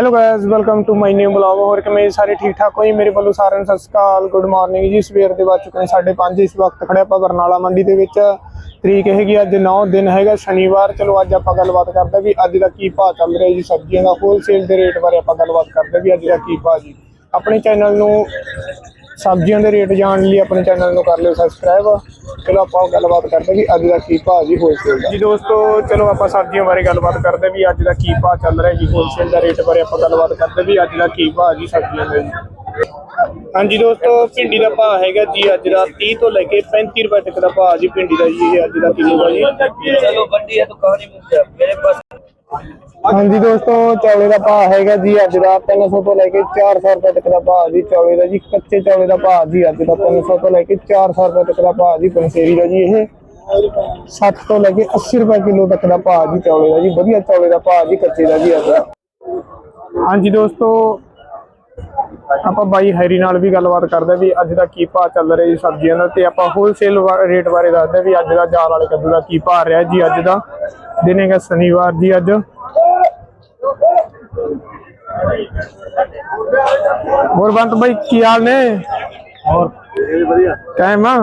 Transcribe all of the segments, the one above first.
Hello guys welcome to my new blog ਹੋਰ ਕਿਵੇਂ ਸਾਰੇ ਠੀਕ ਠਾਕ ਹੋ ਜੀ? ਮੇਰੇ ਵੱਲੋਂ ਸਾਰਿਆਂ ਨੂੰ ਸਤਿ ਸ਼੍ਰੀ ਅਕਾਲ। ਗੁੱਡ ਮਾਰਨਿੰਗ ਜੀ। ਸਵੇਰ ਦੇ ਵੱਜ ਚੁੱਕੇ ਨੇ 5:30 ਇਸ ਵਕਤ ਖੜੇ ਆਪਾਂ ਬਰਨਾਲਾ ਮੰਡੀ ਦੇ ਵਿੱਚ। ਤਰੀਕ ਹੈਗੀ ਅੱਜ 9 ਦਿਨ ਹੈਗਾ ਸ਼ਨੀਵਾਰ। ਚਲੋ ਅੱਜ ਆਪਾਂ ਗੱਲਬਾਤ ਕਰਦੇ ਵੀ ਅੱਜ ਦਾ ਕੀ ਭਾਅ ਚੱਲ ਰਿਹਾ ਜੀ ਸਬਜ਼ੀਆਂ ਦਾ। ਹੋਲਸੇਲ ਦੇ ਰੇਟ ਬਾਰੇ ਆਪਾਂ ਗੱਲਬਾਤ ਕਰਦੇ ਵੀ ਅੱਜ ਦਾ ਕੀ ਭਾਅ ਜੀ। ਆਪਣੇ ਚੈਨਲ ਨੂੰ ਸਬਜ਼ੀਆਂ ਦੇ ਰੇਟ ਜਾਣ ਲਈ ਆਪਣੇ ਚੈਨਲ ਨੂੰ ਕਰ ਲਿਓ ਸਬਸਕ੍ਰਾਈਬ ਚਲੋ ਆਪਾਂ ਗੱਲਬਾਤ ਕਰਦੇ ਕਿ ਅੱਜ ਦਾ ਕੀ ਭਾਅ ਜੀ ਹੋਲਸੇਲ ਦਾ। ਜੀ ਦੋਸਤੋ ਚਲੋ ਆਪਾਂ ਸਬਜ਼ੀਆਂ ਬਾਰੇ ਗੱਲਬਾਤ ਕਰਦੇ ਵੀ ਅੱਜ ਦਾ ਕੀ ਭਾਅ ਚੱਲ ਰਿਹਾ ਜੀ ਹੋਲਸੇਲ ਦਾ ਰੇਟ ਬਾਰੇ ਆਪਾਂ ਗੱਲਬਾਤ ਕਰਦੇ ਵੀ ਅੱਜ ਦਾ ਕੀ ਭਾਅ ਜੀ ਸਬਜ਼ੀਆਂ ਦਾ ਹਾਂਜੀ ਦੋਸਤੋ ਭਿੰਡੀ ਦਾ ਭਾਅ ਹੈਗਾ ਜੀ ਅੱਜ ਦਾ 30 ਤੋਂ ਲੈ ਕੇ 35 ਰੁਪਏ ਤੱਕ ਦਾ ਭਾਅ ਜੀ ਭਿੰਡੀ ਦਾ ਜੀ ਇਹ ਅੱਜ ਦਾ ਕਿਲੋ ਦਾ ਚਲੋ ਵੱਡੀ ਹੈ ਦੁਕਾਨ ਹੀ ਮੇਰੇ ਪਾਸ ਹਾਂਜੀ ਦੋਸਤੋ, ਚੌਲੇ ਦਾ ਭਾਅ ਹੈਗਾ ਜੀ ਅੱਜ ਦਾ। 300 ਤੋਂ ਲੈ ਕੇ 400 ਰੁਪਏ ਤੱਕ ਦਾ ਭਾਅ ਜੀ ਚੌਲੇ ਦਾ ਜੀ। ਕੱਚੇ ਚੌਲੇ ਦਾ ਭਾਅ ਜੀ ਅੱਜ ਦਾ। 300 ਤੋਂ ਲੈ ਕੇ 400 ਰੁਪਏ ਤੱਕ ਦਾ ਭਾਅ ਜੀ ਪੰਸੇਰੀ ਦਾ ਜੀ ਇਹ। 60 ਤੋਂ ਲੈ ਕੇ 80 ਰੁਪਏ ਕਿਲੋ ਤੱਕ ਦਾ ਭਾਅ ਜੀ ਚੌਲੇ ਦਾ ਜੀ। ਵਧੀਆ ਚੌਲੇ ਦਾ ਭਾਅ ਜੀ, ਕੱਚੇ ਦਾ ਜੀ ਅੱਜ ਦਾ। ਹਾਂਜੀ ਦੋਸਤੋ, ਆਪਾਂ ਬਾਈ ਹੈਰੀ ਨਾਲ ਵੀ ਗੱਲਬਾਤ ਕਰਦੇ ਵੀ ਅੱਜ ਦਾ ਕੀ ਭਾਅ ਚੱਲ ਰਿਹਾ ਜੀ ਸਬਜ਼ੀਆਂ ਦਾ। ਤੇ ਆਪਾਂ ਹੋਲਸੇਲ ਰੇਟ ਬਾਰੇ ਦੱਸਦੇ ਵੀ ਅੱਜ ਦਾ ਜਾਲ ਵਾਲੇ ਕੱਦੂ ਦਾ ਕੀ ਭਾਅ ਰਿਹਾ ਜੀ ਅੱਜ ਦਾ। ਦਿਨ ਹੈਗਾ ਸ਼ਨੀਵਾਰ ਜੀ ਅੱਜ। ਹੋਰ ਬੰਤ ਬਾਈ ਕੀ ਹਾਲ ਨੇ? ਹੋਰ ਵਧੀਆ। ਆ?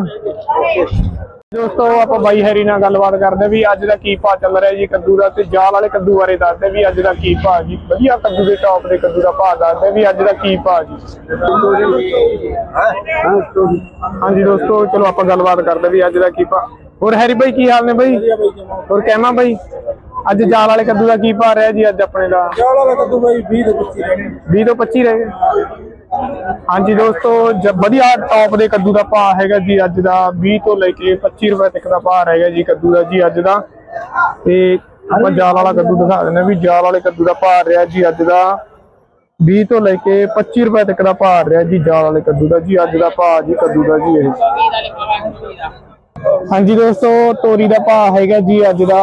ਦੋਸਤੋ ਆਪਾਂ ਬਾਈ ਹੈਰੀ ਨਾਲ ਗੱਲਬਾਤ ਕਰਦੇ ਵੀ ਅੱਜ ਦਾ ਕੀ ਭਾਅ ਚੱਲ ਰਿਹਾ ਜੀ ਕੱਦੂ ਦਾ ਤੇ ਜਾਲ ਵਾਲੇ ਕੱਦੂ ਬਾਰੇ ਦੱਸਦੇ ਵੀ ਅੱਜ ਦਾ ਕੀ ਭਾਅ ਜੀ। ਵਧੀਆ ਕੱਦੂ ਦੇ ਟੌਪ ਦੇ ਕੱਦੂ ਦਾ ਭਾਅ ਦੱਸਦੇ ਵੀ ਅੱਜ ਦਾ ਕੀ ਭਾਅ ਜੀ। ਹਾਂਜੀ ਦੋਸਤੋ ਚਲੋ ਆਪਾਂ ਗੱਲਬਾਤ ਕਰਦੇ ਵੀ ਅੱਜ ਦਾ ਕੀ ਭਾਅ। ਹੋਰ ਹੈਰੀ ਬਾਈ ਕੀ ਹਾਲ ਨੇ ਬਾਈ? ਹੋਰ ਕਹਿਮਾ ਬਾਈ? ਅੱਜ ਜਾਲ ਵਾਲੇ ਕੱਦੂ ਦਾ ਕੀ ਭਾਅ ਰਿਹਾ ਜੀ ਅੱਜ ਆਪਣੇ ਦਾ? ਜਾਲ ਵਾਲਾ ਕੱਦੂ ਬਾਈ 20 ਤੋਂ 25 ਰਹਿਣੇ 20 ਤੋਂ 25 ਰਹਿ ਹਾਂਜੀ ਦੋਸਤੋ ਵਧੀਆ ਟੌਪ ਦੇ ਕੱਦੂ ਦਾ ਭਾਅ ਹੈਗਾ ਜੀ ਅੱਜ ਦਾ। 20 ਤੋਂ ਲੈ ਕੇ 25 ਰੁਪਏ ਤੱਕ ਦਾ ਭਾਅ ਹੈਗਾ ਜੀ ਕੱਦੂ ਦਾ ਜੀ ਅੱਜ ਦਾ। ਤੇ ਆਪਾਂ ਜਾਲ ਵਾਲਾ ਕੱਦੂ ਦਿਖਾ ਦਿੰਦੇ ਵੀ ਜਾਲ ਵਾਲੇ ਕੱਦੂ ਦਾ ਭਾਅ ਰਿਹਾ ਜੀ ਅੱਜ ਦਾ। 20 ਤੋਂ ਲੈ ਕੇ 25 ਰੁਪਏ ਤੱਕ ਦਾ ਭਾਅ ਰਿਹਾ ਜੀ ਜਾਲ ਵਾਲੇ ਕੱਦੂ ਦਾ ਜੀ ਅੱਜ ਦਾ ਭਾਅ ਜੀ ਕੱਦੂ ਦਾ ਜੀ ਇਹ। ਹਾਂਜੀ ਦੋਸਤੋ ਤੋਰੀ ਦਾ ਭਾਅ ਹੈਗਾ ਜੀ ਅੱਜ ਦਾ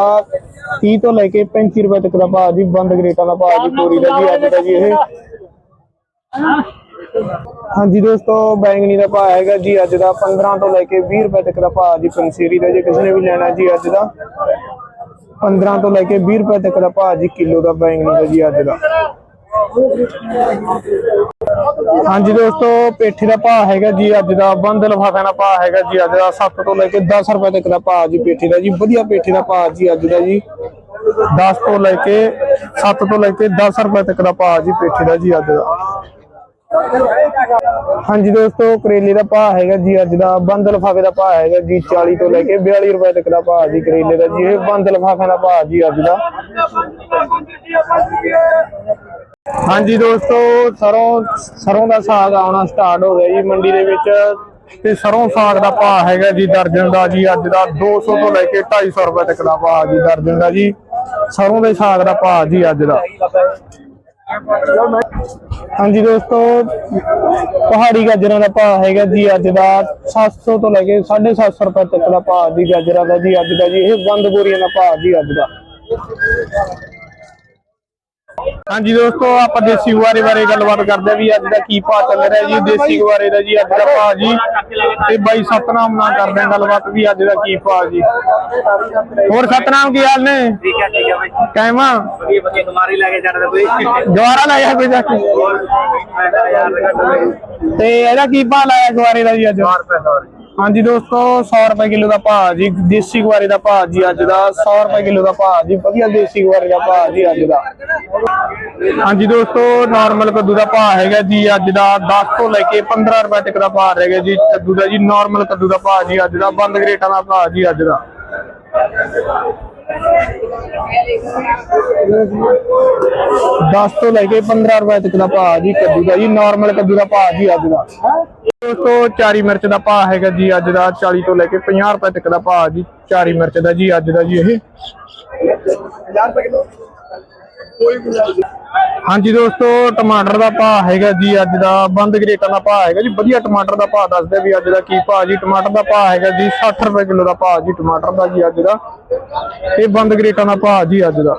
30 ਤੋਂ ਲੈ ਕੇ 35 ਰੁਪਏ ਤੱਕ ਦਾ ਭਾਅ ਜੀ ਬੰਦ ਗਰੇਟਾਂ ਦਾ ਭਾਅ ਜੀ ਤੋਰੀ ਦਾ ਜੀ ਅੱਜ ਦਾ ਜੀ ਇਹ। ਹਾਂਜੀ ਦੋਸਤੋ ਬੈਂਗਣੀ ਦਾ ਭਾਅ ਹੈਗਾ ਜੀ ਅੱਜ ਦਾ 15 ਤੋਂ ਲੈ ਕੇ 20 ਰੁਪਏ ਤੱਕ ਦਾ ਭਾਅ ਜੀ ਪੰਸੀਰੀ ਦਾ ਜੇ ਕਿਸੇ ਨੇ ਵੀ ਲੈਣਾ ਜੀ ਅੱਜ ਦਾ। 15 ਤੋਂ ਲੈ ਕੇ 20 ਰੁਪਏ ਤੱਕ ਦਾ ਭਾਅ ਜੀ ਕਿਲੋ ਦਾ ਬੈਂਗਣੀ ਦਾ ਜੀ ਅੱਜ ਦਾ। ਹਾਂਜੀ ਦੋਸਤੋ, ਪੇਠੀ ਦਾ ਭਾਅ ਹੈਗਾ ਜੀ, ਅੱਜ ਦਾ ਬੰਦ ਲਫਾਫਿਆਂ ਦਾ ਭਾਅ ਹੈਗਾ ਜੀ, ਅੱਜ ਦਾ 7 ਤੋਂ ਲੈ ਕੇ 10 ਰੁਪਏ ਤੱਕ ਦਾ ਭਾਅ ਜੀ ਪੇਠੀ ਦਾ ਜੀ, ਵਧੀਆ ਪੇਠੀ ਦਾ ਭਾਅ ਜੀ ਅੱਜ ਦਾ ਜੀ। 10 ਤੋਂ ਲੈ ਕੇ 7 ਤੋਂ ਲੈ ਕੇ 10 ਰੁਪਏ ਤੱਕ ਦਾ ਭਾਅ ਜੀ ਪੇਠੀ ਦਾ ਜੀ ਅੱਜ ਦਾ। ਹਾਂਜੀ ਦੋਸਤੋ, ਕਰੇਲੇ ਦਾ ਭਾਅ ਹੈਗਾ ਜੀ, ਅੱਜ ਦਾ ਬੰਦ ਲਫਾਫੇ ਦਾ ਭਾਅ ਹੈਗਾ ਜੀ 40 ਤੋਂ ਲੈ ਕੇ 42 ਰੁਪਏ ਤੱਕ ਦਾ ਭਾਅ ਜੀ ਕਰੇਲੇ ਦਾ ਜੀ, ਇਹ ਬੰਦ ਲਫਾਫਿਆਂ ਦਾ ਭਾਅ ਜੀ ਅੱਜ ਦਾ। ਹਾਂਜੀ ਦੋਸਤੋ, ਸਰੋਂ ਸਰੋਂ ਦਾ ਸਾਗ ਆਉਣਾ ਸਟਾਰਟ ਹੋ ਗਿਆ ਜੀ ਮੰਡੀ ਦੇ ਵਿੱਚ। ਤੇ ਸਰੋਂ ਸਾਗ ਦਾ ਭਾਅ ਹੈਗਾ ਜੀ ਦਰਜਨ ਦਾ ਜੀ, ਅੱਜ ਦਾ 200 ਤੋਂ ਲੈ ਕੇ 250 ਰੁਪਏ ਤੱਕ ਦਾ ਭਾਅ ਜੀ ਦਰਜਨ ਦਾ ਜੀ। ਸਰੋਂ ਦੇ ਸਾਗ ਦਾ ਭਾਅ ਜੀ ਅੱਜ ਦਾ। ਹਾਂਜੀ ਦੋਸਤੋ, ਪਹਾੜੀ ਗਾਜਰਾਂ ਦਾ ਭਾਅ ਹੈਗਾ ਜੀ ਅੱਜ ਦਾ 700 ਤੋਂ ਲੈ ਕੇ 750 ਰੁਪਏ ਤੱਕ ਦਾ ਭਾਅ ਜੀ ਗਾਜਰਾਂ ਦਾ ਜੀ ਅੱਜ ਦਾ ਜੀ। ਇਹ ਬੰਦ ਬੋਰੀਆਂ ਦਾ ਭਾਅ ਜੀ ਅੱਜ ਦਾ। ਹਾਂਜੀ ਦੋਸਤੋ ਆਪਾਂ ਦੇਸੀ ਗੁਆਰੇ ਬਾਰੇ ਗੱਲਬਾਤ ਕਰਦੇ ਆ ਵੀ ਅੱਜ ਦਾ ਕੀ ਭਾਅ ਚੱਲ ਰਿਹਾ ਜੀ ਦੇਸੀ ਗੁਆਰੇ ਦਾ ਜੀ ਅੱਜ ਦਾ ਭਾਅ ਜੀ। ਤੇ ਬਾਈ ਸਤਨਾਮ ਨਾਲ ਕਰਦੇ ਆ ਗੱਲਬਾਤ ਵੀ ਅੱਜ ਦਾ ਕੀ ਭਾਅ ਜੀ। ਹੋਰ ਸਤਨਾਮ ਕੀ ਹਾਲ ਨੇ? ਠੀਕ ਹੈ ਠੀਕ ਕੋਈ ਦੁਬਾਰਾ ਲੈ ਜਾ ਕੇ? ਤੇ ਇਹਦਾ ਕੀ ਭਾਅ ਲਾਇਆ ਗੁਆਰੇ ਦਾ ਜੀ ਅੱਜ? 4 ਰੁਪਏ ਹਾਂਜੀ ਦੋਸਤੋ 100 ਰੁਪਏ ਕਿਲੋ ਦਾ ਭਾਅ ਜੀ, ਦੇਸੀ ਗੁਆਰੇ ਦਾ ਭਾਅ ਜੀ ਅੱਜ ਦਾ 100 ਰੁਪਏ ਕਿਲੋ ਦਾ ਭਾਅ ਜੀ, ਵਧੀਆ ਦੇਸੀ ਗੁਆਰੇ ਦਾ ਭਾਅ ਜੀ ਅੱਜ ਦਾ। ਹਾਂਜੀ ਦੋਸਤੋ ਨਾਰਮਲ ਕੱਦੂ ਦਾ ਭਾਅ ਹੈਗਾ ਜੀ, ਅੱਜ ਦਾ 10 ਤੋਂ ਲੈ ਕੇ 15 ਰੁਪਏ ਤੱਕ ਦਾ ਭਾਅ ਹੈਗਾ ਜੀ, ਕੱਦੂ ਦਾ ਜੀ ਨਾਰਮਲ ਕੱਦੂ ਦਾ ਭਾਅ ਜੀ, ਅੱਜ ਦਾ, ਬੰਦ ਗਰੇਟਾਂ ਦਾ ਭਾਅ ਜੀ, ਅੱਜ ਦਾ। ਦਸ ਤੋਂ ਲੈ ਕੇ 15 ਰੁਪਏ ਤੱਕ ਦਾ ਭਾਅ ਜੀ ਕੱਦੂ ਦਾ ਜੀ ਨਾਰਮਲ ਕੱਦੂ ਦਾ ਭਾਅ ਜੀ ਅੱਜ ਦਾ। ਦੋਸਤੋ ਚਾਰੀ ਮਿਰਚ ਦਾ ਭਾਅ ਹੈਗਾ ਜੀ ਅੱਜ ਦਾ 40 ਤੋਂ ਲੈ ਕੇ 50 ਰੁਪਏ ਤੱਕ ਦਾ ਭਾਅ ਜੀ, ਚਾਰੀ ਮਿਰਚ ਦਾ ਜੀ ਅੱਜ ਦਾ ਜੀ ਇਹ। ਹਾਂਜੀ ਦੋਸਤੋ, ਟਮਾਟਰ ਦਾ ਭਾਅ ਹੈਗਾ ਜੀ ਅੱਜ ਦਾ, ਬੰਦ ਗਰੇਟਾਂ ਦਾ ਭਾਅ ਹੈਗਾ ਜੀ, ਵਧੀਆ ਟਮਾਟਰ ਦਾ ਭਾਅ ਦੱਸਦੇ ਵੀ ਅੱਜ ਦਾ ਕੀ ਭਾਅ ਜੀ। ਟਮਾਟਰ ਦਾ ਭਾਅ ਹੈਗਾ ਜੀ 60 ਰੁਪਏ ਕਿਲੋ ਦਾ ਭਾਅ ਜੀ, ਟਮਾਟਰ ਦਾ ਜੀ ਅੱਜ ਦਾ। ਇਹ ਬੰਦ ਗਰੇਟਾਂ ਦਾ ਭਾਅ ਜੀ ਅੱਜ ਦਾ।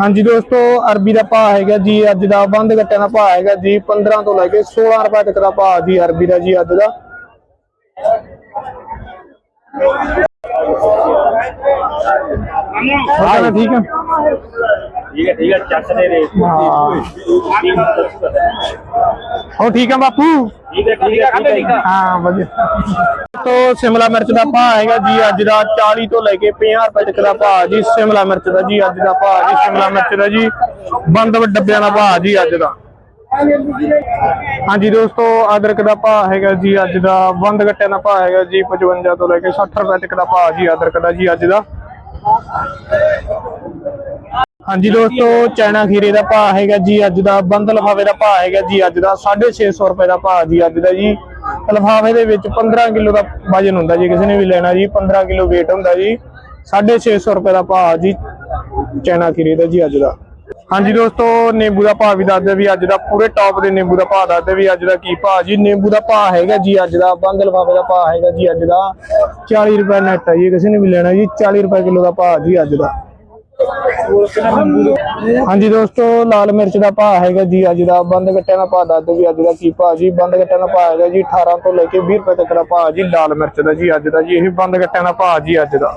ਹਾਂਜੀ ਦੋਸਤੋ, ਅਰਬੀ ਦਾ ਭਾਅ ਹੈਗਾ ਜੀ, ਅੱਜ ਦਾ ਬੰਦ ਗੱਟਿਆਂ ਦਾ ਭਾਅ ਹੈਗਾ ਜੀ 15 ਤੋਂ ਲੈ ਕੇ 16 ਰੁਪਏ ਤੱਕ ਦਾ ਭਾਅ ਜੀ ਅਰਬੀ ਦਾ ਜੀ ਅੱਜ ਦਾ। ਠੀਕ ਹੈ ਠੀਕ ਹੈ ਠੀਕ ਹੈ ਚੱਕ ਦੇ ਦੇ ਹਾਂ। ਠੀਕ ਹੈ ਹੋ ਠੀਕ ਹੈ ਬਾਪੂ ਠੀਕ ਹੈ ਠੀਕ ਹੈ ਠੀਕ ਹੈ ਹਾਂ ਵਧੀਆ। ਤੋ ਸ਼ਿਮਲਾ ਮਿਰਚ ਦਾ ਭਾਅ ਹੈਗਾ ਜੀ ਅੱਜ ਦਾ 40 ਤੋਂ ਲੈ ਕੇ 50 ਰੁਪਏ ਤੱਕ ਦਾ ਭਾਅ ਜੀ ਸ਼ਿਮਲਾ ਮਿਰਚ ਦਾ ਜੀ ਅੱਜ ਦਾ ਭਾਅ ਜੀ ਸ਼ਿਮਲਾ ਮਿਰਚ ਦਾ ਜੀ ਬੰਦ ਡੱਬਿਆਂ ਦਾ ਭਾਅ ਜੀ ਅੱਜ ਦਾ। ਹਾਂਜੀ ਦੋਸਤੋ ਅਦਰਕ ਦਾ ਭਾਅ ਹੈਗਾ ਜੀ, ਅੱਜ ਦਾ ਬੰਦ ਗੱਟਿਆਂ ਦਾ ਭਾਅ ਹੈਗਾ ਜੀ 55 ਤੋਂ ਲੈ ਕੇ 60 ਰੁਪਏ ਤੱਕ ਦਾ ਭਾਅ ਜੀ ਅਦਰਕ ਦਾ ਜੀ, ਅੱਜ ਦਾ। ਹਾਂਜੀ ਦੋਸਤੋ ਚੈਨਾ ਖੀਰੇ ਦਾ ਭਾਅ ਹੈਗਾ ਜੀ, ਅੱਜ ਦਾ ਬੰਦ ਲਫਾਵੇ ਦਾ ਭਾਅ ਹੈਗਾ ਜੀ, ਅੱਜ ਦਾ 650 ਰੁਪਏ ਦਾ ਭਾਅ ਜੀ, ਅੱਜ ਦਾ ਜੀ। ਲਫਾਵੇ ਦੇ ਵਿੱਚ 15 ਕਿਲੋ ਦਾ ਵਜਨ ਹੁੰਦਾ ਜੀ, ਕਿਸੇ ਨੇ ਵੀ ਲੈਣਾ ਜੀ 15 ਕਿਲੋ weight ਹੁੰਦਾ ਜੀ 650 ਰੁਪਏ ਦਾ ਭਾਅ ਜੀ ਚੈਨਾ ਖੀਰੇ ਦਾ ਜੀ, ਅੱਜ ਦਾ। ਹਾਂਜੀ ਦੋਸਤੋ ਨਿੰਬੂ ਦਾ ਭਾਅ ਵੀ ਦੱਸਦੇ ਵੀ ਅੱਜ ਦਾ ਪੂਰੇ ਟੌਪ ਦੇ ਨਿੰਬੂ ਦਾ ਭਾਅ ਦੱਸਦੇ ਵੀ ਅੱਜ ਦਾ ਕੀ ਭਾਅ ਜੀ ਨਿੰਬੂ ਦਾ ਭਾਅ ਹੈਗਾ ਜੀ ਅੱਜ ਦਾ ਬੰਦ ਲਫਾਵੇ ਦਾ ਭਾਅ ਹੈਗਾ ਜੀ ਅੱਜ ਦਾ 40 ਰੁਪਏ ਨੈਟ ਹੈ ਜੀ ਕਿਸੇ ਨੇ ਵੀ ਲੈਣਾ ਜੀ 40 ਰੁਪਏ ਕਿਲੋ ਦਾ ਭਾਅ ਜੀ ਅੱਜ ਦਾ ਹਾਂਜੀ ਦੋਸਤੋ ਲਾਲ ਮਿਰਚ ਦਾ ਭਾਅ ਹੈਗਾ ਜੀ ਅੱਜ ਦਾ ਬੰਦ ਗੱਟਿਆਂ ਦਾ ਭਾਅ ਦੱਸ ਦਿਓ ਵੀ ਅੱਜ ਦਾ ਕੀ ਭਾਅ ਜੀ ਬੰਦ ਗੱਟਿਆਂ ਦਾ ਭਾਅ ਹੈਗਾ ਜੀ 18 ਤੋਂ ਲੈ ਕੇ 20 ਰੁਪਏ ਤੱਕ ਦਾ ਭਾਅ ਜੀ ਲਾਲ ਮਿਰਚ ਦਾ ਜੀ ਅੱਜ ਦਾ ਜੀ ਇਹ ਬੰਦ ਗੱਟਿਆਂ ਦਾ ਭਾਅ ਜੀ ਅੱਜ ਦਾ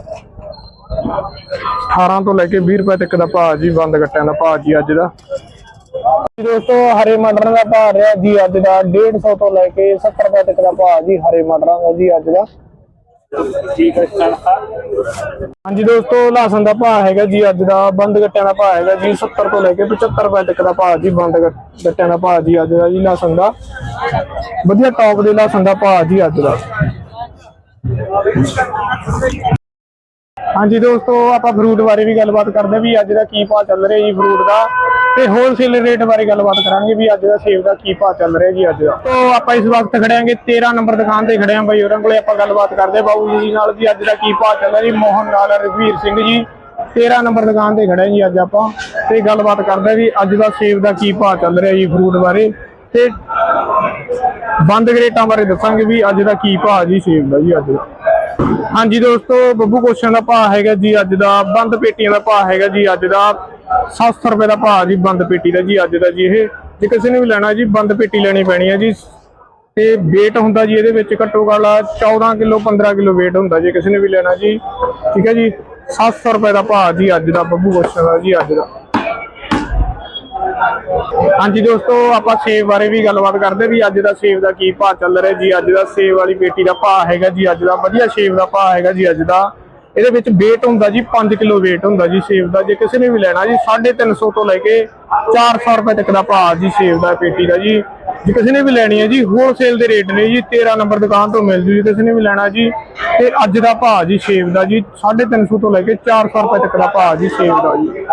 18 ਤੋਂ ਲੈ ਕੇ 20 ਰੁਪਏ ਤੱਕ ਦਾ ਭਾਅ ਜੀ, ਬੰਦ ਗੱਟਿਆਂ ਦਾ ਭਾਅ ਜੀ ਅੱਜ ਦਾ। ਦੋਸਤੋ, ਹਰੇ ਮਟਰਾਂ ਦਾ ਭਾਅ ਰਿਹਾ ਜੀ ਅੱਜ ਦਾ 150 ਤੋਂ ਲੈ ਕੇ 70 ਰੁਪਏ ਤੱਕ ਦਾ ਭਾਅ ਜੀ, ਹਰੇ ਮਟਰਾਂ ਦਾ ਜੀ ਅੱਜ ਦਾ। ਠੀਕ ਹੈ ਹਾਂਜੀ ਦੋਸਤੋ, ਲਹਸਨ ਦਾ ਭਾਅ ਹੈਗਾ ਜੀ ਅੱਜ ਦਾ, ਬੰਦ ਗੱਟਿਆਂ ਦਾ ਭਾਅ ਹੈਗਾ ਜੀ 70 ਤੋਂ ਲੈ ਕੇ 75 ਰੁਪਏ ਤੱਕ ਦਾ ਭਾਅ ਜੀ, ਬੰਦ ਗੱਟਿਆਂ ਦਾ ਭਾਅ ਜੀ ਅੱਜ ਦਾ ਜੀ, ਲਹਸਨ ਦਾ। ਵਧੀਆ ਟੌਪ ਦੇ ਲਹਸਨ ਦਾ ਭਾਅ ਜੀ ਅੱਜ ਦਾ। ਹਾਂਜੀ ਦੋਸਤੋ, ਆਪਾਂ ਫਰੂਟ ਬਾਰੇ ਵੀ ਗੱਲਬਾਤ ਕਰਦੇ ਹਾਂ ਵੀ ਅੱਜ ਦਾ ਕੀ ਭਾਅ ਚੱਲ ਰਿਹਾ ਜੀ ਫਰੂਟ ਦਾ ਤੇ ਹੋਲਸੇਲ ਰੇਟ ਬਾਰੇ ਗੱਲਬਾਤ ਕਰਾਂਗੇ ਵੀ ਅੱਜ ਦਾ ਸੇਬ ਦਾ ਕੀ ਭਾਅ ਚੱਲ ਰਿਹਾ ਜੀ ਅੱਜ ਦਾ। ਤੋਂ ਆਪਾਂ ਇਸ ਵਕਤ ਖੜੇ ਆਂਗੇ 13 ਨੰਬਰ ਦੁਕਾਨ ਤੇ ਖੜੇ ਆਂ ਬਾਈ ਹੋਰਾਂ ਕੋਲੇ ਆਪਾਂ ਗੱਲਬਾਤ ਕਰਦੇ ਹਾਂ ਬਾਬੂ ਜੀ ਨਾਲ ਵੀ ਅੱਜ ਦਾ ਕੀ ਭਾਅ ਚੱਲ ਰਿਹਾ ਜੀ, ਮੋਹਨ ਲਾਲ ਰਘਵੀਰ ਸਿੰਘ ਜੀ। 13 ਨੰਬਰ ਦੁਕਾਨ ਤੇ ਖੜੇ ਜੀ ਅੱਜ ਆਪਾਂ ਤੇ ਗੱਲਬਾਤ ਕਰਦੇ ਵੀ ਅੱਜ ਦਾ ਸੇਬ ਦਾ ਕੀ ਭਾਅ ਚੱਲ ਰਿਹਾ ਜੀ ਫਰੂਟ ਬਾਰੇ ਤੇ ਬੰਦ ਗਰੇਟਾਂ ਬਾਰੇ ਦੱਸਾਂਗੇ ਵੀ ਅੱਜ ਦਾ ਕੀ ਭਾਅ ਜੀ ਸੇਬ ਦਾ ਜੀ ਅੱਜ ਦਾ। ਹਾਂਜੀ ਦੋਸਤੋ, ਬੱਬੂ ਕੋਸ਼ਾਂ ਦਾ ਭਾਅ ਹੈਗਾ ਜੀ ਅੱਜ ਦਾ, ਬੰਦ ਪੇਟੀਆਂ ਦਾ ਭਾਅ ਹੈਗਾ ਜੀ ਅੱਜ ਦਾ। 700 ਰੁਪਏ ਦਾ ਭਾਅ ਜੀ ਬੰਦ ਪੇਟੀ ਦਾ ਜੀ ਅੱਜ ਦਾ ਜੀ ਇਹ। ਜੇ ਕਿਸੇ ਨੇ ਵੀ ਲੈਣਾ ਜੀ, ਬੰਦ ਪੇਟੀ ਲੈਣੀ ਪੈਣੀ ਹੈ ਜੀ। ਤੇ weight ਹੁੰਦਾ ਜੀ ਇਹਦੇ ਵਿੱਚ ਘੱਟੋ ਘੱਟ 14 ਕਿਲੋ 15 ਕਿਲੋ weight ਹੁੰਦਾ ਜੇ ਕਿਸੇ ਨੇ ਵੀ ਲੈਣਾ ਜੀ। ਠੀਕ ਹੈ ਜੀ 700 ਰੁਪਏ ਦਾ ਭਾਅ ਜੀ ਅੱਜ ਦਾ ਬੱਬੂ ਕੋਸ਼ਾਂ ਦਾ ਜੀ ਅੱਜ ਦਾ। ਹਾਂਜੀ ਦੋਸਤੋ, ਆਪਾਂ ਸੇਬ ਬਾਰੇ ਵੀ ਗੱਲਬਾਤ ਕਰਦੇ ਵੀ ਅੱਜ ਦਾ ਸੇਬ ਦਾ ਕੀ ਭਾਅ ਚੱਲ ਰਿਹਾ ਜੀ। ਅੱਜ ਦਾ ਸੇਬ ਵਾਲੀ ਪੇਟੀ ਦਾ ਭਾਅ ਹੈਗਾ ਜੀ, ਅੱਜ ਦਾ ਵਧੀਆ ਸੇਬ ਦਾ ਭਾਅ ਹੈਗਾ ਜੀ ਅੱਜ ਦਾ। ਇਹਦੇ ਵਿੱਚ weight ਹੁੰਦਾ ਜੀ 5 ਕਿਲੋ weight ਹੁੰਦਾ ਜੀ ਸੇਬ ਦਾ। ਜੇ ਕਿਸੇ ਨੇ ਵੀ ਲੈਣਾ ਜੀ 350 ਤੋਂ ਲੈ ਕੇ 400 ਰੁਪਏ ਤੱਕ ਦਾ ਭਾਅ ਜੀ ਸੇਬ ਦਾ, ਪੇਟੀ ਦਾ ਜੀ। ਜੇ ਕਿਸੇ ਨੇ ਵੀ ਲੈਣੀ ਹੈ ਜੀ ਹੋਲਸੇਲ ਦੇ ਰੇਟ ਨੇ ਜੀ 13 ਨੰਬਰ ਦੁਕਾਨ ਤੋਂ ਮਿਲ ਜੂ ਜੀ ਕਿਸੇ ਨੇ ਵੀ ਲੈਣਾ ਜੀ। ਤੇ ਅੱਜ ਦਾ ਭਾਅ ਜੀ ਸੇਬ ਦਾ ਜੀ 350 ਤੋਂ ਲੈ ਕੇ 400 ਰੁਪਏ ਤੱਕ ਦਾ ਭਾਅ ਜੀ ਸੇਬ ਦਾ ਜੀ।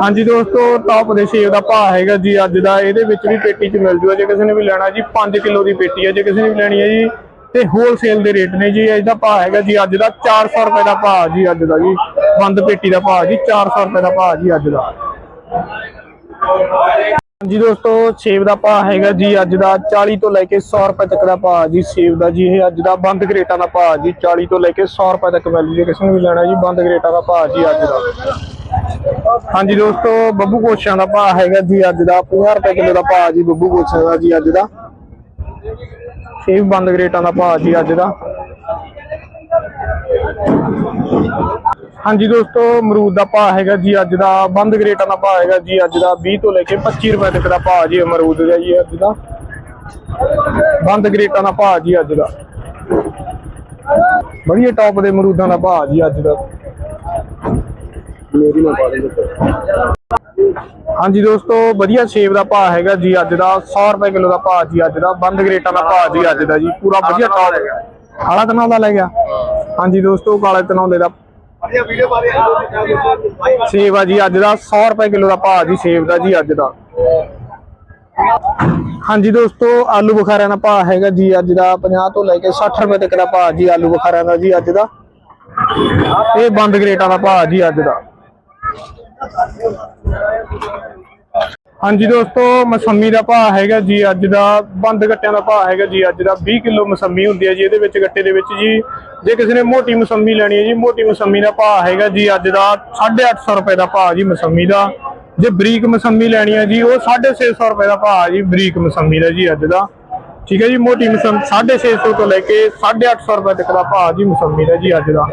ਹਾਂਜੀ ਦੋਸਤੋ ਟੌਪ ਦੇ ਸੇਬ ਦਾ ਭਾਅ ਹੈਗਾ ਜੀ ਅੱਜ ਦਾ। ਇਹਦੇ ਵਿੱਚ ਵੀ ਪੇਟੀ 'ਚ ਮਿਲ ਜੂਗਾ। ਜੇ ਕਿਸੇ ਨੇ ਵੀ ਲੈਣਾ ਜੀ 5 ਕਿਲੋ ਦੀ ਪੇਟੀ ਹੈ ਜੇ ਕਿਸੇ ਨੇ ਵੀ ਲੈਣੀ ਹੈ ਜੀ, ਤੇ ਹੋਲਸੇਲ ਦੇ ਰੇਟ ਨੇ ਜੀ। ਇਹਦਾ ਭਾਅ ਹੈਗਾ ਜੀ ਅੱਜ ਦਾ 400 ਰੁਪਏ ਦਾ ਭਾਅ ਜੀ ਅੱਜ ਦਾ ਜੀ। ਬੰਦ ਪੇਟੀ ਦਾ ਭਾਅ ਜੀ 400 ਰੁਪਏ ਦਾ ਭਾਅ ਜੀ ਅੱਜ ਦਾ। ਹਾਂਜੀ ਦੋਸਤੋ, ਸੇਬ ਦਾ ਭਾਅ ਹੈਗਾ ਜੀ ਅੱਜ ਦਾ 40 ਤੋਂ ਲੈ ਕੇ 100 ਰੁਪਏ ਤੱਕ ਦਾ ਭਾਅ ਜੀ ਸੇਬ ਦਾ ਜੀ। ਇਹ ਅੱਜ ਦਾ ਬੰਦ ਗਰੇਟਾਂ ਦਾ ਭਾਅ ਜੀ 40 ਤੋਂ ਲੈ ਕੇ 100 ਰੁਪਏ ਤੱਕ ਮਿਲ ਜੇ ਕਿਸੇ ਨੂੰ ਵੀ ਲੈਣਾ ਜੀ, ਬੰਦ ਗਰੇਟਾਂ ਦਾ ਭਾਅ ਜੀ ਅੱਜ ਦਾ। ਹਾਂਜੀ ਦੋਸਤੋ, ਬੱਬੂ ਕੋਸ਼ਾਂ ਦਾ ਭਾਅ ਹੈਗਾ ਜੀ ਅੱਜ ਦਾ 50 ਰੁਪਏ ਕਿਲੋ ਦਾ ਭਾਅ ਜੀ ਬੱਬੂ ਕੋਸ਼ਾਂ ਦਾ ਜੀ ਅੱਜ ਦਾ। ਸੇਬ ਬੰਦ ਗਰੇਟਾਂ ਦਾ ਭਾਅ ਜੀ ਅੱਜ ਦਾ। ਹਾਂਜੀ ਦੋਸਤੋ ਅਮਰੂਦ ਦਾ ਭਾਅ ਹੈਗਾ ਜੀ ਅੱਜ ਦਾ ਬੰਦ ਗਰੇਟਾਂ ਦਾ ਭਾਅ ਹੈਗਾ ਜੀ ਅੱਜ ਦਾ 20 ਤੋਂ ਲੈ ਕੇ 25 ਰੁਪਏ ਤੱਕ ਦਾ ਭਾਅ ਜੀ ਅਮਰੂਦ ਦਾ ਜੀ ਅੱਜ ਦਾ। ਬੰਦ ਗਰੇਟਾਂ ਦਾ ਭਾਅ ਜੀ ਅੱਜ ਦਾ। ਵਧੀਆ ਟੌਪ ਦੇ ਅਮਰੂਦਾਂ ਦਾ ਭਾਅ ਜੀ ਅੱਜ ਦਾ। ਮੇਰੀ ਨਾ ਪਾ ਦੇ ਹਾਂਜੀ ਦੋਸਤੋ ਵਧੀਆ ਸੇਬ ਦਾ ਭਾਅ ਹੈਗਾ ਜੀ ਅੱਜ ਦਾ 100 ਰੁਪਏ ਕਿਲੋ ਦਾ ਭਾਅ ਜੀ ਅੱਜ ਦਾ। ਬੰਦ ਗਰੇਟਾਂ ਦਾ ਭਾਅ ਜੀ ਅੱਜ ਦਾ ਜੀ ਪੂਰਾ ਵਧੀਆ ਟੌਪ ਹੈਗਾ ਕਾਲਾ ਤਨਾਉ ਦਾ ਲੈ ਗਿਆ। ਹਾਂਜੀ ਦੋਸਤੋ ਕਾਲੇ ਪਾ ਦੇ ਸੇਬ ਆ ਜੀ, ਅੱਜ ਦਾ 100 ਰੁਪਏ ਕਿਲੋ ਦਾ ਭਾਅ ਜੀ, ਸੇਬ ਦਾ ਜੀ ਅੱਜ ਦਾ। ਹਾਂਜੀ ਦੋਸਤੋ, ਆਲੂ ਬੁਖਾਰਿਆਂ ਦਾ ਭਾਅ ਹੈਗਾ ਜੀ, ਅੱਜ ਦਾ 50 ਤੋਂ ਲੈ ਕੇ 60 ਰੁਪਏ ਤੱਕ ਦਾ ਭਾਅ ਜੀ, ਆਲੂ ਬੁਖਾਰਿਆਂ ਦਾ ਜੀ, ਅੱਜ ਦਾ। ਇਹ ਬੰਦ ਗਰੇਟਾਂ ਦਾ ਭਾਅ ਜੀ, ਅੱਜ ਦਾ। ਹਾਂਜੀ ਦੋਸਤੋ, ਮਸੰਮੀ ਦਾ ਭਾਅ ਹੈਗਾ ਜੀ ਅੱਜ ਦਾ, ਬੰਦ ਗੱਟਿਆਂ ਦਾ ਭਾਅ ਹੈਗਾ ਜੀ ਅੱਜ ਦਾ 20 ਕਿਲੋ ਮਸੰਮੀ ਹੁੰਦੀ ਹੈ ਜੀ, ਇਹਦੇ ਵਿੱਚ ਗੱਟੇ ਦੇ ਵਿੱਚ ਜੀ। ਜੇ ਕਿਸੇ ਨੇ ਮੋਟੀ ਮਸੰਮੀ ਲੈਣੀ ਹੈ ਜੀ, ਮੋਟੀ ਮਸੰਮੀ ਦਾ ਭਾਅ ਹੈਗਾ ਜੀ ਅੱਜ ਦਾ 850 ਰੁਪਏ ਦਾ ਭਾਅ ਜੀ ਮਸੰਮੀ ਦਾ। ਜੇ ਬਰੀਕ ਮਸੰਮੀ ਲੈਣੀ ਹੈ ਜੀ, ਉਹ 650 ਰੁਪਏ ਦਾ ਭਾਅ ਜੀ, ਬਰੀਕ ਮਸੰਮੀ ਦਾ ਜੀ ਅੱਜ ਦਾ। ਠੀਕ ਹੈ ਜੀ, ਮੋਟੀ ਮਸਮ 650 ਤੋਂ ਲੈ ਕੇ 850 ਰੁਪਏ ਤੱਕ ਦਾ ਭਾਅ ਜੀ ਮਸੰਮੀ ਦਾ ਜੀ ਅੱਜ ਦਾ।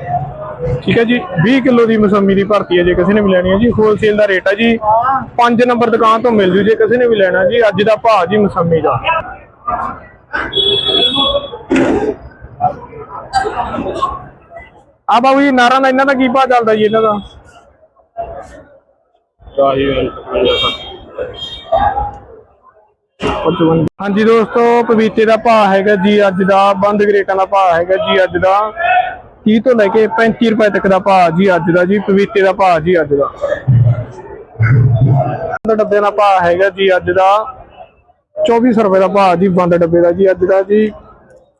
ਠੀਕ ਹੈ ਜੀ 20 ਕਿਲੋ ਦੀ ਮਸੰਮੀ ਦੀ ਭਰਤੀ ਹੈ ਜੇ ਕਿਸੇ ਨੇ ਵੀ ਲੈਣੀ ਹੈ ਜੀ ਹੋਲਸੇਲ ਦਾ ਰੇਟ ਹੈ ਜੀ 5 ਨੰਬਰ ਦੁਕਾਨ ਤੋਂ ਮਿਲ ਜੂ ਜੇ ਕਿਸੇ ਨੇ ਵੀ ਲੈਣਾ ਜੀ, ਅੱਜ ਦਾ ਭਾਅ ਜੀ ਮਸੰਮੀ ਦਾ। ਆ ਬਾਬੂ ਜੀ, ਨਾਰਾਂ ਦਾ ਇਹਨਾਂ ਦਾ ਕੀ ਭਾਅ ਚੱਲਦਾ ਜੀ ਇਹਨਾਂ ਦਾ? ਹਾਂਜੀ ਦੋਸਤੋ ਪਪੀਤੇ ਦਾ ਭਾਅ ਹੈਗਾ ਜੀ, ਅੱਜ ਦਾ, ਬੰਦ ਗਰੇਟਾਂ ਦਾ ਭਾਅ ਹੈਗਾ ਜੀ, ਅੱਜ ਦਾ। 30 ਤੋਂ ਲੈ ਕੇ 35 ਰੁਪਏ ਤੱਕ ਦਾ ਭਾਅ ਜੀ ਅੱਜ ਦਾ ਜੀ ਪਪੀਤੇ ਦਾ ਭਾਅ ਜੀ ਅੱਜ ਦਾ। ਬੰਦ ਡੱਬੇ ਦਾ ਭਾਅ ਹੈਗਾ ਜੀ ਅੱਜ ਦਾ 2400 ਰੁਪਏ ਦਾ ਭਾਅ ਜੀ ਬੰਦ ਡੱਬੇ ਦਾ ਜੀ ਅੱਜ ਦਾ ਜੀ।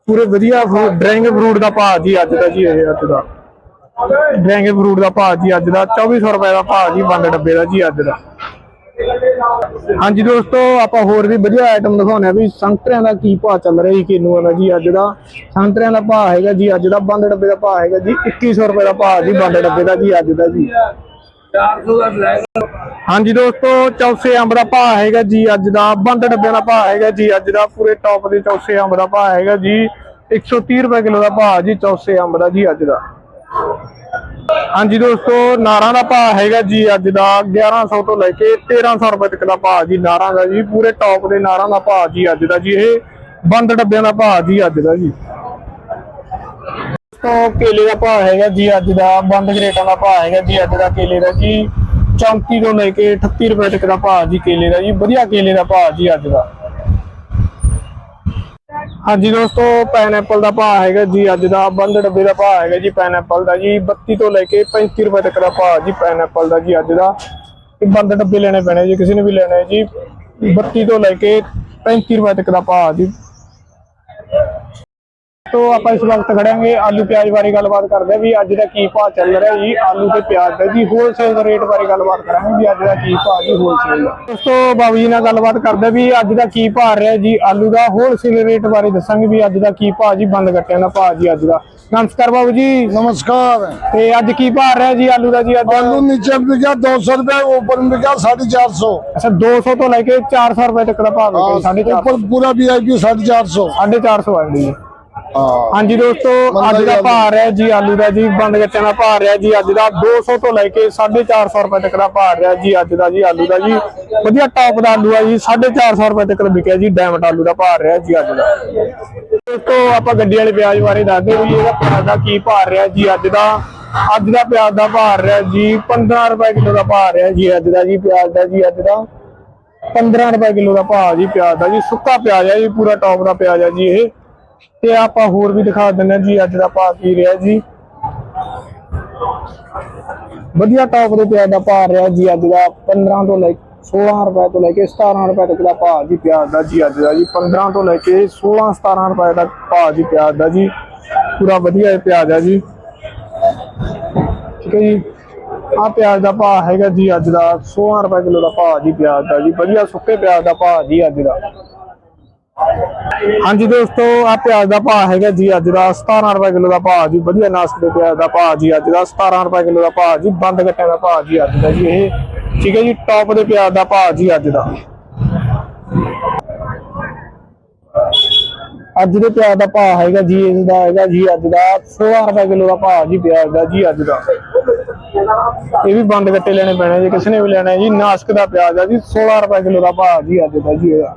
ਪੂਰੇ ਵਧੀਆ ਡਰੈਂਗ ਫਰੂਟ ਦਾ ਭਾਅ ਜੀ ਅੱਜ ਦਾ ਜੀ ਇਹ ਅੱਜ ਦਾ। ਡਰੈਂਗ ਫਰੂਟ ਦਾ ਭਾਅ ਜੀ ਅੱਜ ਦਾ 2400 ਰੁਪਏ ਦਾ ਭਾਅ ਜੀ ਬੰਦ ਡੱਬੇ ਦਾ ਜੀ ਅੱਜ ਦਾ। ਹਾਂਜੀ ਦੋਸਤੋ ਆਪਾਂ ਹੋਰ ਵੀ ਵਧੀਆ ਆਈਟਮ ਦਿਖਾਉਂਦੇ ਆ ਵੀ ਸੰਤਰਿਆਂ ਦਾ ਕੀ ਭਾਅ ਚੱਲ ਰਿਹਾ ਜੀ ਕਿੰਨੂਆਂ ਦਾ ਜੀ ਅੱਜ ਦਾ। ਸੰਤਰਿਆਂ ਦਾ ਭਾਅ ਹੈਗਾ ਜੀ ਅੱਜ ਦਾ ਬੰਦ ਡੱਬੇ ਦਾ ਭਾਅ ਹੈਗਾ ਜੀ 2100 ਰੁਪਏ ਦਾ ਭਾਅ ਜੀ ਬੰਦ ਡੱਬੇ ਦਾ ਜੀ ਅੱਜ ਦਾ ਜੀ। 400 ਦਾ ਬਲੈਕ ਹਾਂਜੀ ਦੋਸਤੋ ਚੌਸੇ ਅੰਬ ਦਾ ਭਾਅ ਹੈਗਾ ਜੀ ਅੱਜ ਦਾ ਬੰਦ ਡੱਬਿਆਂ ਦਾ ਭਾਅ ਹੈਗਾ ਜੀ ਅੱਜ ਦਾ ਪੂਰੇ ਟੌਪ ਦੇ ਚੌਸੇ ਅੰਬ ਦਾ ਭਾਅ ਹੈਗਾ ਜੀ 130 ਰੁਪਏ ਕਿਲੋ ਦਾ ਭਾਅ ਜੀ ਚੌਸੇ ਅੰਬ ਦਾ ਜੀ ਅੱਜ ਦਾ। ਹਾਂਜੀ ਦੋਸਤੋ, ਨਾਰਾਂ ਦਾ ਭਾਅ ਹੈਗਾ ਜੀ ਅੱਜ ਦਾ 1100 ਤੋਂ ਲੈ ਕੇ 1300 ਰੁਪਏ ਤੱਕ ਦਾ ਭਾਅ ਜੀ, ਨਾਰਾਂ ਦਾ ਜੀ, ਪੂਰੇ ਟੌਪ ਦੇ ਨਾਰਾਂ ਦਾ ਭਾਅ ਜੀ ਅੱਜ ਦਾ ਜੀ, ਇਹ ਬੰਦ ਡੱਬਿਆਂ ਦਾ ਭਾਅ ਜੀ ਅੱਜ ਦਾ ਜੀ। ਤੋਂ ਕੇਲੇ ਦਾ ਭਾਅ ਹੈਗਾ ਜੀ ਅੱਜ ਦਾ, ਬੰਦ ਗਰੇਟਾਂ ਦਾ ਭਾਅ ਹੈਗਾ ਜੀ ਅੱਜ ਦਾ ਕੇਲੇ ਦਾ ਜੀ 34 ਤੋਂ ਲੈ ਕੇ 38 ਰੁਪਏ ਤੱਕ ਦਾ ਭਾਅ ਜੀ ਕੇਲੇ ਦਾ ਜੀ, ਵਧੀਆ ਕੇਲੇ ਦਾ ਭਾਅ ਜੀ ਅੱਜ ਦਾ। ਹਾਂਜੀ ਦੋਸਤੋ ਪਾਈਨਐਪਲ ਦਾ ਭਾਅ ਹੈਗਾ ਜੀ, ਅੱਜ ਦਾ ਬੰਦ ਡੱਬੇ ਦਾ ਭਾਅ ਹੈਗਾ ਜੀ ਪਾਈਨਐਪਲ ਦਾ ਜੀ। 32 ਤੋਂ ਲੈ ਕੇ 35 ਰੁਪਏ ਤੱਕ ਦਾ ਭਾਅ ਜੀ ਪਾਈਨਐਪਲ ਦਾ ਜੀ, ਅੱਜ ਦਾ। ਇਹ ਬੰਦ ਡੱਬੇ ਲੈਣੇ ਪੈਣੇ ਜੀ, ਕਿਸੇ ਨੇ ਵੀ ਲੈਣਾ ਹੈ ਜੀ। 32 ਤੋਂ ਲੈ ਕੇ 35 ਰੁਪਏ ਤੱਕ ਦਾ ਭਾਅ ਜੀ। ਤੋਂ ਆਪਾਂ ਇਸ ਵਕਤ ਖੜਾਂਗੇ ਆਲੂ ਪਿਆਜ਼ ਬਾਰੇ ਗੱਲਬਾਤ ਕਰਦੇ ਆ ਵੀ ਅੱਜ ਦਾ ਕੀ ਭਾਅ ਚੱਲ ਰਿਹਾ ਜੀ ਆਲੂ ਤੇ ਪਿਆਜ਼ ਦਾ ਜੀ ਹੋਲਸੇਲ ਰੇਟ ਬਾਰੇ ਗੱਲਬਾਤ ਕਰਾਂਗੇ ਵੀ ਅੱਜ ਦਾ ਕੀ ਭਾਅ ਜੀ ਹੋਲਸੇਲ ਦਾ। ਦੋਸਤੋ ਬਾਬੂ ਜੀ ਨਾਲ ਗੱਲਬਾਤ ਕਰਦੇ ਵੀ ਅੱਜ ਦਾ ਕੀ ਭਾਅ ਰਿਹਾ ਜੀ ਆਲੂ ਦਾ ਹੋਲਸੇਲ ਰੇਟ ਬਾਰੇ ਦੱਸਾਂਗੇ ਵੀ ਅੱਜ ਦਾ ਕੀ ਭਾਅ ਜੀ ਬੰਦ ਕੱਟਿਆਂ ਦਾ ਭਾਅ ਜੀ ਅੱਜ ਦਾ। ਨਮਸਕਾਰ ਬਾਬੂ ਜੀ। ਨਮਸਕਾਰ। ਤੇ ਅੱਜ ਕੀ ਭਾਅ ਰਿਹਾ ਜੀ ਆਲੂ ਦਾ ਜੀ ਅੱਜ? ਆਲੂ ਨੀਚੇ ਵਿਕਿਆ 200 ਰੁਪਏ ਉੱਪਰ ਵਿਕਿਆ 450 ਅੱਛਾ 200 ਤੋਂ ਲੈ ਕੇ 400 ਰੁਪਏ ਤੱਕ ਦਾ ਭਾਅ ਵਿਕਿਆ 450 ਉੱਪਰ ਪੂਰਾ ਵੀਆਈਪੀ 450 450 ਆ ਜੀ। ਹਾਂਜੀ ਦੋਸਤੋ ਅੱਜ ਦਾ ਭਾਅ ਰਿਹਾ ਜੀ ਆਲੂ ਦਾ ਜੀ ਬੰਦ ਗੱਟਿਆਂ ਦਾ ਭਾਅ ਰਿਹਾ ਜੀ ਅੱਜ ਦਾ 200 ਤੋਂ ਲੈ ਕੇ 450 ਰੁਪਏ ਤੱਕ ਦਾ ਭਾਅ ਰਿਹਾ ਜੀ ਅੱਜ ਦਾ ਜੀ ਆਲੂ ਦਾ ਜੀ। ਵਧੀਆ ਟੌਪ ਦਾ ਆਲੂ ਆ ਜੀ 450 ਰੁਪਏ ਤੱਕ ਵਿਕਿਆ ਜੀ ਡਾਇਮੰਡ ਆਲੂ ਦਾ ਭਾਅ ਰਿਹਾ ਜੀ ਅੱਜ ਦਾ। ਦੋਸਤੋ ਆਪਾਂ ਗੱਡੀ ਵਾਲੇ ਪਿਆਜ਼ ਬਾਰੇ ਦੱਸਦੇ ਵੀ ਇਹਦਾ ਪਿਆਜ਼ ਦਾ ਕੀ ਭਾਅ ਰਿਹਾ ਜੀ ਅੱਜ ਦਾ। ਅੱਜ ਦਾ ਪਿਆਜ਼ ਦਾ ਭਾਅ ਰਿਹਾ ਜੀ 15 ਰੁਪਏ ਕਿਲੋ ਦਾ ਭਾਅ ਰਿਹਾ ਜੀ ਅੱਜ ਦਾ ਜੀ ਪਿਆਜ਼ ਦਾ ਜੀ ਅੱਜ ਦਾ। 15 ਰੁਪਏ ਕਿਲੋ ਦਾ ਭਾਅ ਜੀ ਪਿਆਜ਼ ਦਾ ਜੀ ਸੁੱਕਾ ਪਿਆਜ਼ ਹੈ ਜੀ ਪੂਰਾ ਟੌਪ ਦਾ ਪਿਆਜ਼ ਹੈ ਜੀ ਇਹ। ਤੇ ਆਪਾਂ ਹੋਰ ਵੀ ਦਿਖਾ ਦਿੰਦੇ ਹਾਂ ਜੀ, ਅੱਜ ਦਾ ਭਾਅ ਕੀ ਰਿਹਾ ਜੀ। ਵਧੀਆ ਟੌਪ ਦੇ ਪਿਆਜ਼ ਦਾ ਭਾਅ ਰਿਹਾ ਜੀ, ਅੱਜ ਦਾ 15 ਤੋਂ ਲੈ 16 ਰੁਪਏ ਤੋਂ ਲੈ ਕੇ 17 ਰੁਪਏ ਤੱਕ ਦਾ ਭਾਅ ਜੀ, ਪਿਆਜ਼ ਦਾ ਜੀ, ਅੱਜ ਦਾ ਜੀ 15 ਤੋਂ ਲੈ ਕੇ 16 17 ਰੁਪਏ ਤੱਕ ਭਾਅ ਜੀ, ਪਿਆਜ਼ ਦਾ ਜੀ। ਪੂਰਾ ਵਧੀਆ ਪਿਆਜ਼ ਹੈ ਜੀ। ਠੀਕ ਹੈ ਜੀ। ਆ ਪਿਆਜ਼ ਦਾ ਭਾਅ ਹੈਗਾ ਜੀ, ਅੱਜ ਦਾ 16 ਰੁਪਏ ਕਿਲੋ ਦਾ ਭਾਅ ਜੀ, ਪਿਆਜ਼ ਦਾ ਜੀ। ਵਧੀਆ ਸੁੱਕੇ ਪਿਆਜ਼ ਦਾ ਭਾਅ ਜੀ, ਅੱਜ ਦਾ। ਹਾਂਜੀ ਦੋਸਤੋ ਆ ਪਿਆਜ਼ ਦਾ ਭਾਅ ਹੈਗਾ ਜੀ ਅੱਜ ਦਾ 17 ਰੁਪਏ ਕਿਲੋ ਦਾ ਭਾਅ ਜੀ, ਵਧੀਆ ਨਾਸਕ ਦੇ ਪਿਆਜ਼ ਦਾ ਭਾਅ ਜੀ ਅੱਜ ਦਾ 17 ਰੁਪਏ ਕਿਲੋ ਦਾ ਭਾਅ ਜੀ, ਬੰਦ ਗੱਟਿਆਂ ਦਾ ਭਾਅ ਜੀ ਅੱਜ ਦਾ ਜੀ ਇਹ। ਠੀਕ ਹੈ ਜੀ ਟੌਪ ਦੇ ਪਿਆਜ਼ ਦਾ ਭਾਅ ਜੀ ਅੱਜ ਦਾ। ਅੱਜ ਦੇ ਪਿਆਜ਼ ਦਾ ਭਾਅ ਹੈਗਾ ਜੀ ਇਸ ਦਾ ਹੈਗਾ ਜੀ ਅੱਜ ਦਾ 16 ਰੁਪਏ ਕਿਲੋ ਦਾ ਭਾਅ ਜੀ ਪਿਆਜ਼ ਦਾ ਜੀ ਅੱਜ ਦਾ। ਇਹ ਵੀ ਬੰਦ ਗੱਟੇ ਲੈਣੇ ਪੈਣੇ ਜੀ, ਕਿਸੇ ਨੇ ਵੀ ਲੈਣਾ ਜੀ, ਨਾਸਕ ਦਾ ਪਿਆਜ਼ ਆ ਜੀ 16 ਰੁਪਏ ਕਿਲੋ ਦਾ ਭਾਅ ਜੀ ਅੱਜ ਦਾ ਜੀ ਇਹਦਾ।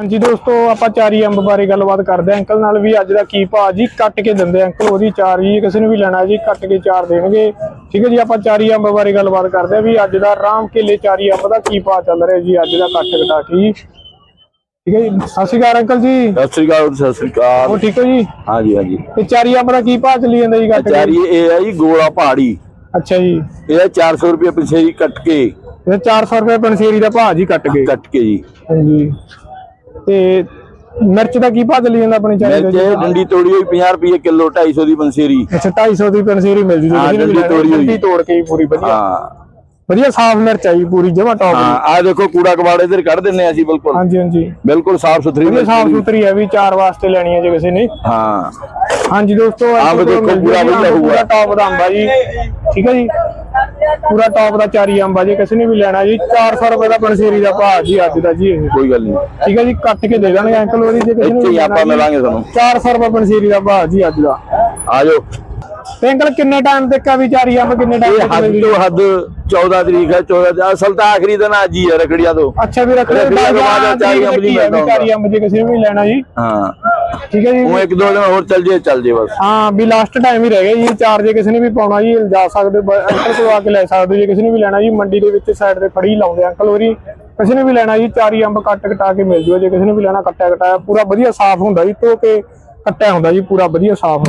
ਹਾਂਜੀ ਦੋਸਤੋ ਆਪਾਂ ਚਾਰੀ ਅੰਬ ਬਾਰੇ ਗੱਲਬਾਤ ਕਰਦੇ ਹਾਂ। ਅੰਕਲ ਨਾਲ ਵੀ ਅੱਜ ਦਾ ਕੀ ਭਾਅ ਜੀ? ਕੱਟ ਕੇ ਦਿੰਦੇ ਆ ਅੰਕਲ ਉਹਦੀ ਚਾਰ ਜੀ ਕਿਸੇ ਨੂੰ ਵੀ ਲੈਣਾ ਜੀ ਕੱਟ ਕੇ ਚਾਰ ਦੇਣਗੇ। ਠੀਕ ਹੈ ਜੀ ਆਪਾਂ ਚਾਰੀ ਅੰਬ ਬਾਰੇ ਗੱਲਬਾਤ ਕਰਦੇ ਹਾਂ ਵੀ ਅੱਜ ਦਾ ਰਾਮ ਕੇਲੇ ਚਾਰੀ ਅੰਬ ਦਾ ਕੀ ਭਾਅ ਚੱਲ ਰਿਹਾ ਜੀ ਅੱਜ ਦਾ ਕੱਟ ਕਟਾ ਕੇ ਜੀ। ਠੀਕ ਹੈ ਜੀ ਸਤਿ ਸ਼੍ਰੀ ਅਕਾਲ ਅੰਕਲ ਜੀ। ਸਤਿ ਸ੍ਰੀ ਅਕਾਲ ਸਤਿ ਸ੍ਰੀ ਅਕਾਲ। ਉਹ ਠੀਕ ਹੋ ਜੀ? ਹਾਂਜੀ ਹਾਂਜੀ। ਤੇ ਚਾਰੀ ਅੰਬ ਦਾ ਕੀ ਭਾਅ ਚੱਲੀ ਜਾਂਦਾ ਜੀ ਕੱਟ ਚਾਰੀ ਇਹ ਹੈ ਜੀ ਗੋਲਾ ਪਹਾੜੀ। ਅੱਛਾ ਜੀ। ਇਹਦਾ 400 ਰੁਪਏ ਪਿਛੇ ਕੱਟ ਕੇ। ਇਹ 400 ਰੁਪਏ ਪਨਸੇਰੀ ਦਾ ਭਾਅ ਜੀ ਕੱਟ ਕੇ। ਕੱਟ ਕੇ ਜੀ। ਹਾਂਜੀ। ਤੇ ਮਿਰਚ ਦਾ ਕੀ ਭਾਅ ਚੱਲੀ ਜਾਂਦਾ ਆਪਣੀ ਚਾਰੀ ਦਾ ਮਿਰਚ ਜੀ ਇਹ ਡੰਡੀ ਤੋੜੀ ਹੋਈ 50 ਰੁਪਏ ਕਿਲੋ 250 ਦੀ ਬੰਸੇਰੀ। ਅੱਛਾ 250 ਦੀ ਪਨਸੇਰੀ ਮਿਲ ਜੂ ਹਾਂ, ਜੀ ਡੰਡੀ ਤੋੜੀ ਹੋਈ। ਡੰਡੀ ਤੋੜ ਕੇ ਜੀ ਪੂਰੀ ਵਧੀਆ। ਹਾਂ। ਵਧੀਆ ਸਾਫ਼ ਮਿਰਚ ਆਈ ਪੂਰੀ ਜਮਾ ਟੌਪ ਹਾਂ ਆ ਦੇਖੋ ਕੂੜਾ ਕਬਾੜ ਇਧਰ ਕੱਢ ਦਿੰਨੇ ਅਸੀਂ ਬਿਲਕੁਲ। ਹਾਂਜੀ ਹਾਂਜੀ। ਬਿਲਕੁਲ ਸਾਫ਼ ਸੁਥਰੀ ਵਧੀਆ ਸਾਫ਼। ਸੁਥਰੀ ਹੈ ਵੀ ਚਾਰ ਵਾਸਤੇ ਲੈਣੀ ਹੈ ਜੇ ਕਿਸੇ ਨੇ। ਹਾਂ। ਹਾਂਜੀ ਦੋਸਤੋ ਕੋਲ ਦੇਖੋ ਪੂਰਾ ਵਧੀਆ ਹੋਊਗਾ। ਟੌਪ ਦਾ ਅੰਬ ਆ ਜੀ। ਠੀਕ ਹੈ ਜੀ? ਪੂਰਾ ਟੌਪ ਦਾ ਚਾਰੀ ਅੰਬ ਆ ਜੇ ਕਿਸੇ ਨੇ ਵੀ ਲੈਣਾ ਜੀ 400 ਰੁਪਏ ਦਾ ਪੰਸੇਰੀ ਦਾ ਭਾਅ ਜੀ ਅੱਜ ਦਾ ਜੀ ਕੋਈ ਗੱਲ ਨਹੀਂ। ਠੀਕ ਹੈ ਜੀ ਕੱਟ ਕੇ ਦੇ ਦਾਂਗੇ ਅੰਕਲ ਉਹਦੀ ਜੇ ਕਿਸੇ ਨੇ ਇੱਥੇ ਆਪਾਂ ਮਿਲਾਂਗੇ ਤੁਹਾਨੂੰ। 400 ਰੁਪਏ ਪੰਸੇਰੀ ਦਾ ਭਾਅ ਜੀ ਅੱਜ ਦਾ। ਆ ਅੰਕਲ ਕਿੰਨੇ ਟਾਈਮ ਤੱਕ ਆ ਵੀ ਚਾਰੀ ਅੰਬ ਕਿੰਨੇ ਟਾਈਮ ਇਹ ਹੱਦ ਤੋਂ ਹੱਦ 14 ਤਰੀਕ ਹੈ 14 ਅਸਲ ਤਾਂ ਆਖਰੀ ਦਿਨ ਅੱਜ ਹੀ ਹੈ ਰਖੜੀਆਂ ਤੋਂ। ਅੱਛਾ ਵੀ ਰੱਖੋ ਰੱਖੜੀ ਤੋਂ ਬਾਅਦ ਜੇ ਕਿਸੇ ਨੇ ਵੀ ਲੈਣਾ ਜੀ। ਹਾਂ। ਠੀਕ ਹੈ ਜੀ। ਉਹ ਇੱਕ ਦੋ ਦਿਨ ਹੋਰ ਚੱਲ ਜੇ ਚੱਲ ਜੇ ਬਸ। ਹਾਂ ਵੀ ਲਾਸਟ ਟਾਈਮ ਹੀ ਰਹਿ ਗਿਆ ਜੀ। ਚਾਰ ਜੇ ਕਿਸੇ ਨੇ ਵੀ ਪਾਉਣਾ ਜੀ ਜਾ ਸਕਦੇ ਬ- ਅੰਕਲ ਕੋਲ ਆ ਕੇ ਲੈ ਸਕਦੇ ਹੋ ਜੇ। ਕਿਸੇ ਨੇ ਵੀ ਲੈਣਾ ਜੀ ਮੰਡੀ ਦੇ ਵਿੱਚ ਸਾਈਡ ਤੇ ਫੜੀ ਲਾਉਂਦੇ ਅੰਕਲ ਹੋਰੀ। ਕਿਸੇ ਨੇ ਵੀ ਲੈਣਾ ਜੀ ਚਾਰੀ ਅੰਬ ਕੱਟ ਕਟਾ ਕੇ ਮਿਲ ਜੂਗਾ। ਜੇ ਕਿਸੇ ਨੇ ਵੀ ਲੈਣਾ ਕੱਟਿਆ ਕਟਾਇਆ ਪੂਰਾ ਵਧੀਆ ਸਾਫ਼ ਹੁੰਦਾ ਜੀ ਧੋ ਕੇ ਕੱਟਿਆ ਹੁੰਦਾ ਜੀ ਪੂਰਾ ਵਧੀਆ ਸਾਫ਼